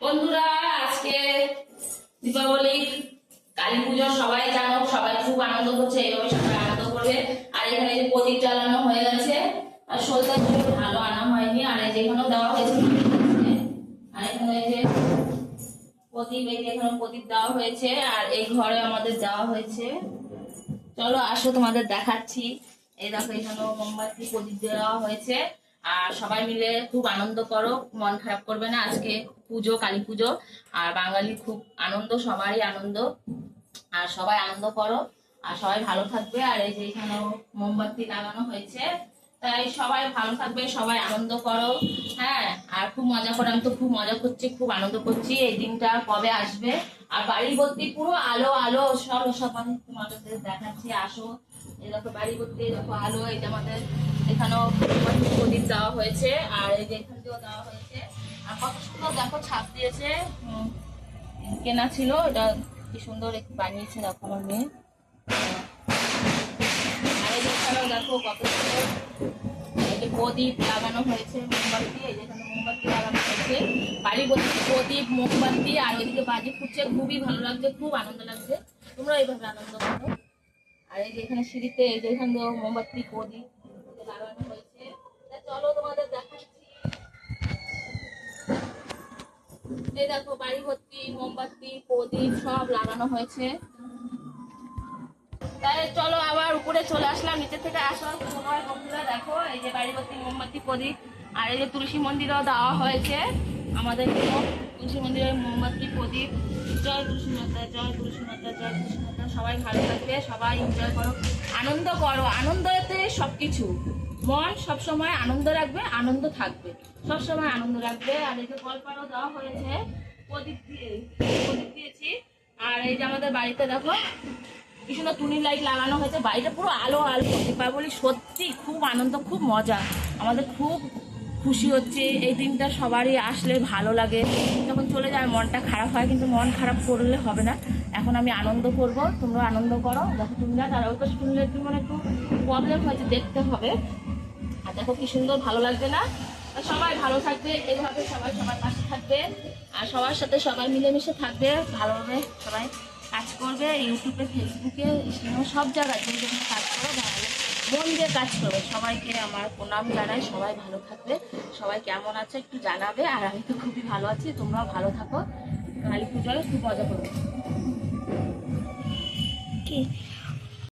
বন্ধুরা, আজকে দীপাবলি কালী পুজো, সবাই জানো, সবাই খুব আনন্দ করছে এইভাবে সবাই আনন্দ করবে। আর এখানে যে প্রদীপ জ্বালানো হয়ে গেছে, আর সলতা ভালো আনা হয়নি, আর এই দেওয়া হয়েছে আর প্রদীপ, এই এখানে প্রদীপ দেওয়া হয়েছে, আর এই ঘরে আমাদের দেওয়া হয়েছে। চলো, আসো তোমাদের দেখাচ্ছি। এই দেখো এখানে মোমবাতি প্রদীপ দেওয়া হয়েছে। আর সবাই মিলে খুব আনন্দ করো, মন খারাপ করবে না। আজকে পুজো, কালী পুজো, আর বাঙালি খুব আনন্দ, সবারই আনন্দ। আর সবাই আনন্দ করো, আর সবাই ভালো থাকবে। আর এই যে এখানেও মোমবাতি লাগানো হয়েছে, তাই সবাই ভালো থাকবে, সবাই আনন্দ করো। হ্যাঁ আর খুব মজা করে, আমি তো খুব মজা করছি, খুব আনন্দ করছি। এই দিনটা কবে আসবে? আর বাড়ি ভর্তি পুরো আলো আলো সব সব আমি তোমাদের দেখাচ্ছি, আসো। এই দেখো, বাড়ি এই দেখো আলো, এই আমাদের এখানেও প্রদীপ দেওয়া হয়েছে, আর দেওয়া হয়েছে। দেখো, ছাপ দিয়েছে কেনা ছিল, এটা কি সুন্দর বানিয়েছে দেখো আমার মেয়ে। আর এই দেখো কত সুন্দর প্রদীপ লাগানো হয়েছে মোমবাতি, এই মোমবাতি লাগানো হয়েছে। বাড়ি প্রদীপ, মোমবাতি, আর ওইদিকে বাজি ফুটছে, খুবই ভালো লাগছে, খুব আনন্দ লাগছে। তোমরা এইভাবে আনন্দ করো। আর এই সিঁড়িতে এই যে এখানে মোমবাতি প্রদীপ লাগানো হয়েছে। চলো তোমাদের দেখাচ্ছি। দেখো বাড়ি ভর্তি মোমবাতি প্রদীপ সব লাগানো হয়েছে। তাই চলো আবার উপরে চলে আসলাম নিচে থেকে আসার সময় বন্ধুরা দেখো, এই যে বাড়ি ভর্তি মোমবাতি প্রদীপ আর এই যে তুলসী মন্দিরও দেওয়া হয়েছে। আমাদের তুলসী মন্দিরে মোমবাতি, প্রদীপ, জয় তুলসী মাতা জয় তুলসী মাতা জয় তুলসী মাতা সবাই ভালো থাকবে, সবাই এনজয় করো, আনন্দ করো। আনন্দতে সব কিছু মন সবসময় আনন্দ রাখবে, আনন্দ থাকবে। সবসময় আনন্দ রাখবে। আর এই যে কলপারও দেওয়া হয়েছে, প্রদীপ দিয়ে, প্রদীপ দিয়েছি। আর এই যে আমাদের বাড়িতে দেখো, কি সুন্দর টুনি লাইট লাগানো হয়েছে। বাড়িটা পুরো আলো আলো। দীপাবলি সত্যি খুব আনন্দ, খুব মজা। আমাদের খুব খুশি হচ্ছে। এই দিনটা সবারই আসলে ভালো লাগে। যখন চলে যায়, মনটা খারাপ হয়, কিন্তু মন খারাপ করলে হবে না। এখন আমি আনন্দ করব। তোমরা আনন্দ করো। দেখো টুনিলা আর ওই পাশে টুনিলা একটু মানে একটু প্রবলেম হয়েছে, দেখতে হবে। আর দেখো, কি সুন্দর ভালো লাগবে না? সবাই ভালো থাকবে। এইভাবে সবাই সবার পাশে থাকবে। আর সবার সাথে সবাই মিলেমিশে থাকবে। ভালোভাবে সবাই। কাজ করবে, ইউটিউবে, ফেসবুকে সব জায়গায় তুমি যখন কাজ করো ভালো মন দিয়ে কাজ করবে। সবাইকে আমার প্রণাম জানায় সবাই ভালো থাকবে, সবাই কেমন আছে একটু জানাবে, আর আমি তো খুবই ভালো আছি, তোমরাও ভালো থাকো। কালী পুজোয় খুব মজা করবে।